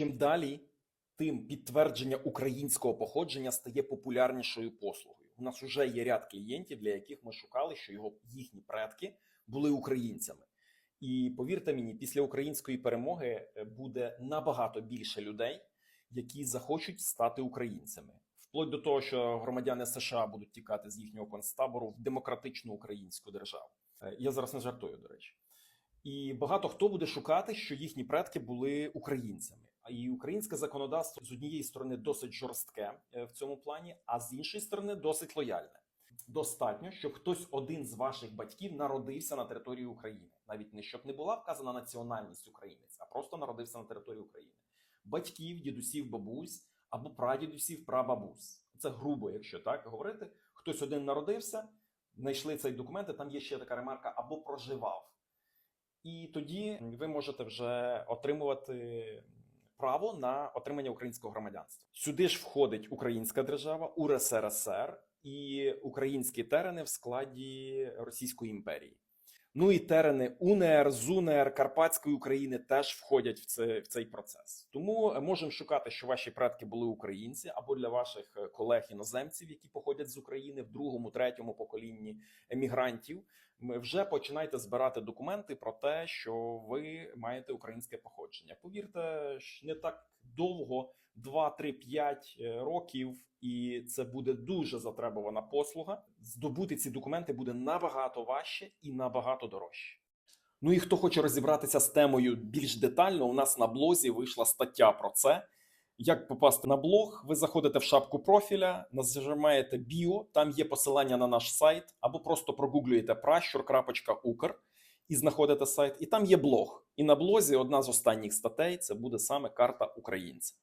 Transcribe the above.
Чим далі, тим підтвердження українського походження стає популярнішою послугою. У нас вже є ряд клієнтів, для яких ми шукали, що його їхні предки були українцями. І повірте мені, після української перемоги е, буде набагато більше людей, які захочуть стати українцями, вплоть до того, що громадяни США будуть тікати з їхнього концтабору в демократичну українську державу. Е, Я зараз не жартую, до речі. І багато хто буде шукати, що їхні предки були українцями. І українське законодавство з однієї сторони досить жорстке е, в цьому плані, а з іншої сторони досить лояльне. Достатньо, щоб хтось один з ваших батьків народився на території України, навіть не щоб не була вказана національність українець, а просто народився на території України. Батьків, дідусів, бабусь або прадідусів, прабабусь. Це грубо, якщо так говорити. Хтось один народився, знайшли цей документ, і там є ще така ремарка або проживав. І тоді ви можете вже отримувати право на отримання українського громадянства. Сюди ж входить українська держава, УРСРСР і українські терени в складі Російської імперії. Ну і терени УНР, ЗУНР, Карпатської України теж входять в, це, в цей процес. Тому е, можемо шукати, що ваші предки були українці, або для ваших е, колег іноземців, які походять з України в другому, третьому поколінні емігрантів. Ми вже починайте збирати документи про те, що ви маєте українське походження. Повірте, не так довго, 2, 3, 5 років, і це буде дуже затребувана послуга. Здобути ці документи буде набагато важче і набагато дорожче. Ну і хто хоче розібратися з темою більш детально, у нас на блозі вийшла стаття про це. Як попасти на блог? Ви заходите в шапку профіля, нажимаєте біо, там є посилання на наш сайт, або просто прогуглюєте пращур.укр і знаходите сайт, і там є блог. І на блозі одна з останніх статей це буде саме карта українця.